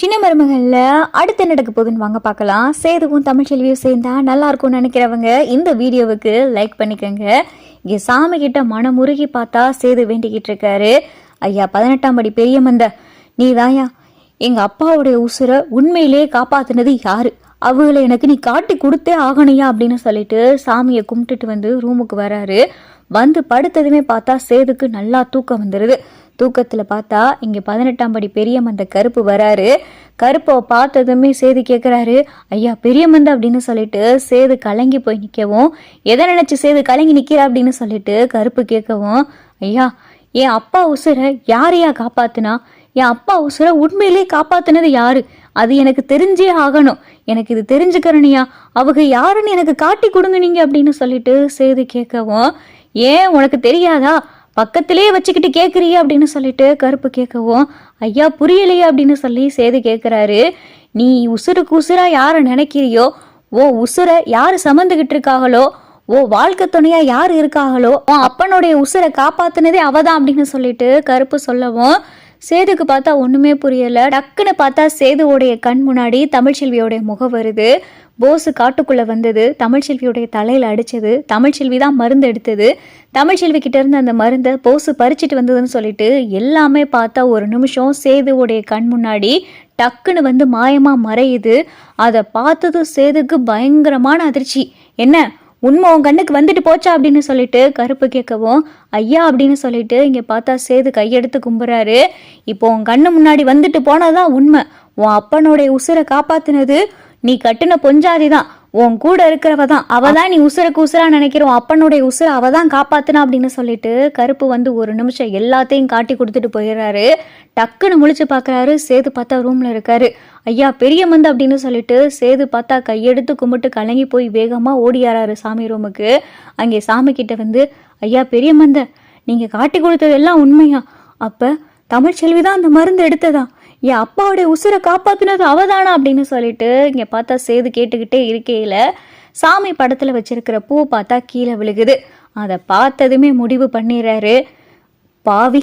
சின்ன மருமகளில் அடுத்து நடக்க போகுதுன்னு வாங்க பார்க்கலாம். சேதுவும் தமிழ்ச்செல்வியும் சேர்ந்தா நல்லா இருக்கும்னு நினைக்கிறவங்க இந்த வீடியோவுக்கு லைக் பண்ணிக்கோங்க. இங்கே சாமி கிட்ட உருகி பார்த்தா சேது வேண்டிக்கிட்டு இருக்காரு. ஐயா பதினெட்டாம் படி பெரிய மந்த. நீ தாயா எங்கள் அப்பாவுடைய உசுரை உண்மையிலே காப்பாத்தினது யாரு? அவங்கள எனக்கு நீ காட்டி கொடுத்தே ஆகணையா அப்படின்னு சொல்லிட்டு சாமியை கும்பிட்டுட்டு வந்து ரூமுக்கு வராரு. வந்து படுத்ததுமே பார்த்தா சேதுக்கு நல்லா தூக்கம் வந்துடுது தூக்கத்தில் பார்த்தா இங்கே பதினெட்டாம் படி பெரியமந்த கருப்பு வராரு. கருப்பை பார்த்ததுமே சேது கேட்குறாரு ஐயா பெரியமந்த அப்படின்னு சொல்லிட்டு சேது கலங்கி போய் நிற்கவும் எதை நினச்சி சேது கலங்கி நிற்கிற அப்படின்னு சொல்லிட்டு கருப்பு கேட்கவும் ஐயா என் அப்பா உசுரை யாரையா காப்பாத்துனா? என் அப்பா உசுரை உண்மையிலே காப்பாத்தினது யாரு? அது எனக்கு தெரிஞ்சே ஆகணும். எனக்கு இது தெரிஞ்சுக்கிறனியா அவங்க யாருன்னு எனக்கு காட்டி கொடுங்க நீங்க அப்படின்னு சொல்லிட்டு சேது கேட்கவும் ஏன்? உனக்கு தெரியாதா? பக்கத்திலே வச்சுக்கிட்டு கேட்குறிய அப்படின்னு சொல்லிட்டு கருப்பு கேட்கவும் ஐயா புரியலையே அப்படின்னு சொல்லி சேது கேட்குறாரு நீ உசுருக்கு உசுராக யாரை நினைக்கிறியோ? ஓ உசுரை யார் சமந்துக்கிட்டு இருக்காங்களோ ஓ வாழ்க்கை துணையா யார் இருக்காங்களோ உன் அப்பனுடைய உசுரை காப்பாத்துனதே அவதான் அப்படின்னு சொல்லிட்டு கருப்பு சொல்லவும் சேதுக்கு பார்த்தா ஒன்றுமே புரியலை. டக்குன்னு பார்த்தா சேதுவோடைய கண் முன்னாடி தமிழ்ச்செல்வியோடைய முகம் வருது. போஸு காட்டுக்குள்ளே வந்தது தமிழ்ச்செல்வியுடைய தலையில் அடிச்சது தமிழ்ச்செல்வி தான் மருந்து எடுத்தது. தமிழ்ச்செல்வி கிட்ட இருந்து அந்த மருந்தை போஸு பறிச்சிட்டு வந்ததுன்னு சொல்லிட்டு எல்லாமே பார்த்தா ஒரு நிமிஷம் சேதுவோடைய கண் முன்னாடி டக்குன்னு வந்து மாயமாக மறையுது. அதை பார்த்ததும் சேதுக்கு பயங்கரமான அதிர்ச்சி. என்ன உண்மை உன் கண்ணுக்கு வந்துட்டு போச்சா அப்படின்னு சொல்லிட்டு கருப்பு கேட்கவும் ஐயா அப்படின்னு சொல்லிட்டு இங்கே பார்த்தா சேது கையெடுத்து கும்புறாரு. இப்போ உன் கண்ணு முன்னாடி வந்துட்டு போனதுதான் உண்மை. உன் அப்பனுடைய உசுரை காப்பாத்தினது நீ கட்டுன பொஞ்சாதி தான் உன் கூட இருக்கிறவ தான் அவ தான் நீ உசுருக்கு உசுரா நினைக்கிற. உன் அப்பனுடைய உசுரை அவ தான் காப்பாத்தினா அப்படின்னு சொல்லிட்டு கருப்பு வந்து ஒரு நிமிஷம் எல்லாத்தையும் காட்டி கொடுத்துட்டு போயிடுறாரு. டக்குன்னு முழிச்சு பார்க்கறாரு சேது பார்த்தா ரூம்ல இருக்காரு. ஐயா பெரிய மந்து அப்படின்னு சொல்லிட்டு சேது பார்த்தா கையெடுத்து கும்பிட்டு கலங்கி போய் வேகமா ஓடியாராரு சாமி ரூமுக்கு. அங்கே சாமி கிட்ட வந்து ஐயா பெரிய மந்த நீங்க காட்டி கொடுத்தது எல்லாம் உண்மையா? அப்ப தமிழ்ச்செல்வி தான் அந்த மருந்து எடுத்ததா? என் அப்பாவுடைய உசுரை காப்பாற்றினது அவதானா அப்படின்னு சொல்லிட்டு இங்கே பார்த்தா சேது கேட்டுக்கிட்டே இருக்கையில் சாமி படத்தில் வச்சிருக்கிற பூ பார்த்தா கீழே விழுகுது. அதை பார்த்ததுமே முடிவு பண்ணிடுறாரு. பாவி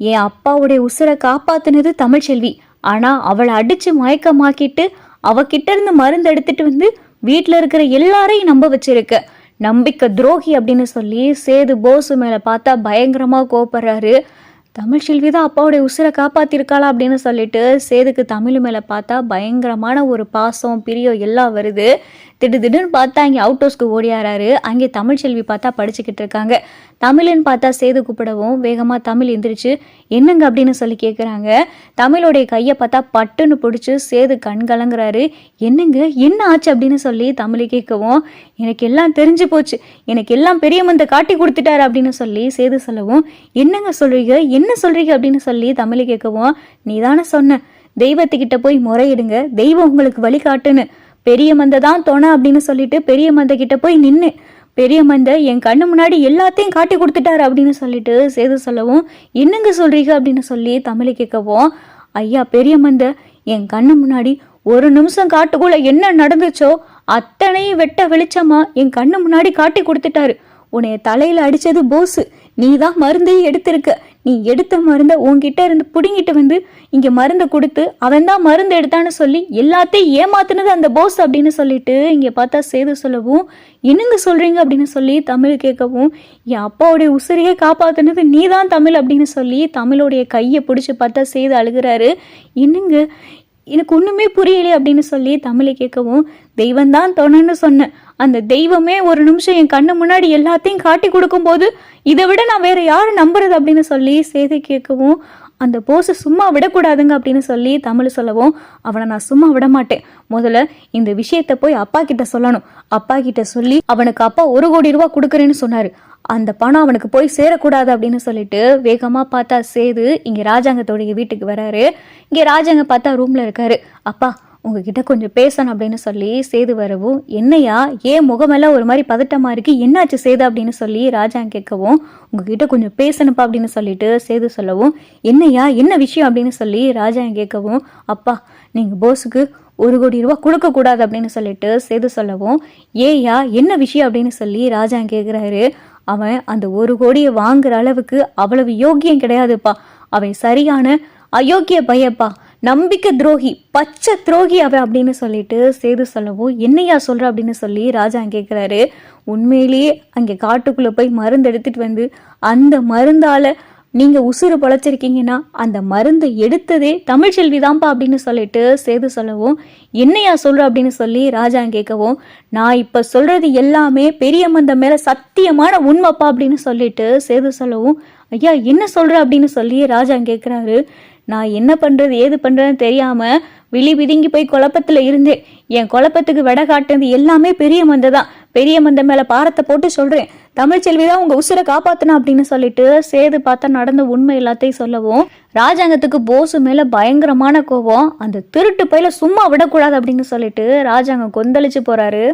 என் அப்பாவுடைய உசுரை காப்பாற்றினது தமிழ்ச்செல்வி ஆனால் அவளை அடித்து மயக்கமாக்கிட்டு அவகிட்ட இருந்து மருந்து எடுத்துட்டு வந்து வீட்டில் இருக்கிற எல்லாரையும் நம்ப வச்சிருக்க. நம்பிக்கை துரோகி அப்படின்னு சொல்லி சேது போசு மேலே பார்த்தா பயங்கரமாக கோப்படுறாரு தமிழ் செல்வி தான் அப்பாவுடைய உசுரை காப்பாத்திருக்காளா அப்படின்னு சொல்லிட்டு சேதுக்கு தமிழ் மேல பார்த்தா பயங்கரமான ஒரு பாசம் பிரியம் எல்லாம் வருது. திடு திடுன்னு பார்த்தா இங்கே அவுட் ஹவுஸ்க்கு ஓடியாராரு. அங்கே தமிழ்ச்செல்வி பார்த்தா படிச்சுக்கிட்டு இருக்காங்க. தமிழ்னு பார்த்தா சேது கூப்பிடவும் வேகமாக தமிழ் எந்திரிச்சு என்னங்க? அப்படின்னு சொல்லி கேட்குறாங்க தமிழோடைய கையை பார்த்தா பட்டுன்னு பிடிச்சி சேது கண் கலங்குறாரு. என்னங்க? என்ன ஆச்சு? அப்படின்னு சொல்லி தமிழை கேட்கவும் எனக்கு எல்லாம் தெரிஞ்சு போச்சு. எனக்கு எல்லாம் பெரிய மந்த காட்டி கொடுத்துட்டாரு அப்படின்னு சொல்லி சேது சொல்லவும் என்னங்க சொல்றீங்க? என்ன சொல்றீங்க? அப்படின்னு சொல்லி தமிழை கேட்கவும் நீ தானே சொன்ன. தெய்வத்துக்கிட்ட போய் முறையிடுங்க. தெய்வம் உங்களுக்கு வழிகாட்டுன்னு. பெரிய மந்த தான் தொணை அப்படின்னு சொல்லிட்டு பெரிய மந்த கிட்ட போய் நின்று பெரிய மந்த என் கண்ணு முன்னாடி எல்லாத்தையும் காட்டி கொடுத்துட்டாரு அப்படின்னு சொல்லிட்டு சேது சொல்லவும் என்னங்க சொல்றீங்க அப்படின்னு சொல்லி தமிழை கேட்கவும் ஐயா பெரிய மந்த என் கண்ணு முன்னாடி ஒரு நிமிஷம் காட்டுக்குள்ள என்ன நடந்துச்சோ அத்தனையும் வெட்ட வெளிச்சமா என் கண்ணு முன்னாடி காட்டி கொடுத்துட்டாரு. உன்னைய தலையில அடிச்சது போஸு. நீ தான் மருந்தையும் எடுத்திருக்க. நீ எடுத்த மருந்தை உன்கிட்ட இருந்து பிடுங்கிட்டு வந்து இங்கே மருந்தை கொடுத்து அவன் தான் மருந்து எடுத்தான்னு சொல்லி எல்லாத்தையும் ஏமாத்துனது அந்த போஸ் அப்படின்னு சொல்லிட்டு இங்கே பார்த்தா சேது சொல்லவும் என்னங்க சொல்கிறீங்க அப்படின்னு சொல்லி தமிழ் கேட்கவும் என் அப்பாவுடைய உசிரியை காப்பாத்துனது நீ தான் தமிழ் அப்படின்னு சொல்லி தமிழோடைய கையை பிடிச்சி பார்த்தா சேது அழுகிறாரு. என்னங்க? எனக்கு ஒன்றுமே புரியலையே அப்படின்னு சொல்லி தமிழை கேட்கவும் தெய்வம்தான் தொணன்னு சொன்னேன். அந்த தெய்வமே ஒரு நிமிஷம் என் கண்ணு முன்னாடி எல்லாத்தையும் காட்டி கொடுக்கும்போது இதை விட நான் வேற யாரை நம்புறது அப்படின்னு சொல்லி சேதை கேட்கவும் அந்த போஸை சும்மா விடக்கூடாதுங்க அப்படின்னு சொல்லி தமிழ் சொல்லவும் அவனை நான் சும்மா விட மாட்டேன் முதல்ல இந்த விஷயத்தை போய் அப்பா கிட்ட சொல்லணும். அப்பா கிட்ட சொல்லி அவனுக்கு அப்பா ஒரு கோடி ரூபா கொடுக்குறேன்னு சொன்னாரு. அந்த பணம் அவனுக்கு போய் சேரக்கூடாது அப்படின்னு சொல்லிட்டு வேகமாக பார்த்தா சேது இங்கே ராஜாங்கத்தோடைய வீட்டுக்கு வராரு. இங்கே ராஜாங்க பார்த்தா ரூமில் இருக்காரு. அப்பா உங்ககிட்ட கொஞ்சம் பேசணும் அப்படின்னு சொல்லி சேது வரவும் என்னையா ஏன் முகமெல்லாம் ஒரு மாதிரி பதட்டமா இருக்கு? என்னாச்சு சேது அப்படின்னு சொல்லி ராஜா கேட்கவும் உங்ககிட்ட கொஞ்சம் பேசணுப்பா அப்படின்னு சொல்லிட்டு சேது சொல்லவும் என்னையா என்ன விஷயம் அப்படின்னு சொல்லி ராஜா கேட்கவும் அப்பா நீங்கள் போஸுக்கு ஒரு கோடி ரூபா கொடுக்க கூடாது அப்படின்னு சொல்லிட்டு சேது சொல்லவும் ஏயா என்ன விஷயம் அப்படின்னு சொல்லி ராஜா கேட்குறாரு. அவன் அந்த ஒரு கோடியை வாங்குற அளவுக்கு அவ்வளவு யோக்கியம் கிடையாதுப்பா. அவன் சரியான அயோக்கிய பையப்பா நம்பிக்கை துரோகி பச்சை துரோகி அவ அப்படின்னு சொல்லிட்டு சேது சொல்லவும் என்னையா சொல்கிற அப்படின்னு சொல்லி ராஜா கேட்குறாரு உண்மையிலேயே அங்கே காட்டுக்குள்ளே போய் மருந்து எடுத்துட்டு வந்து அந்த மருந்தால் நீங்கள் உசுறு பொழைச்சிருக்கீங்கன்னா அந்த மருந்து எடுத்ததே தமிழ்ச்செல்வி தான்ப்பா அப்படின்னு சொல்லிட்டு சேது சொல்லவும் என்னையா சொல்கிற அப்படின்னு சொல்லி ராஜா கேட்கவும் நான் இப்போ சொல்கிறது எல்லாமே பெரிய மந்த மேலே சத்தியமான உண்மைப்பா அப்படின்னு சொல்லிட்டு சேது சொல்லவும் ஐயா என்ன சொல்கிற அப்படின்னு சொல்லி ராஜா கேட்குறாரு நான் என்ன பண்ணுறது ஏது பண்ணுறதுன்னு தெரியாமல் விழி விதுங்கி போய் குழப்பத்தில் இருந்தேன். என் குழப்பத்துக்கு விட காட்டுனது எல்லாமே பெரிய மந்தை தான் பெரிய மந்தை மேலே பாரத்தை போட்டு சொல்கிறேன் தமிழ்ச்செல்வி தான் உங்கள் உசுரை காப்பாத்தணும் அப்படின்னு சொல்லிட்டு சேது பார்த்தா நடந்த உண்மை எல்லாத்தையும் சொல்லவும் ராஜாங்கத்துக்கு போசு மேலே பயங்கரமான கோபம் அந்த திருட்டு பையில சும்மா விடக்கூடாது அப்படின்னு சொல்லிட்டு ராஜாங்கம் கொந்தளிச்சு போகிறாரு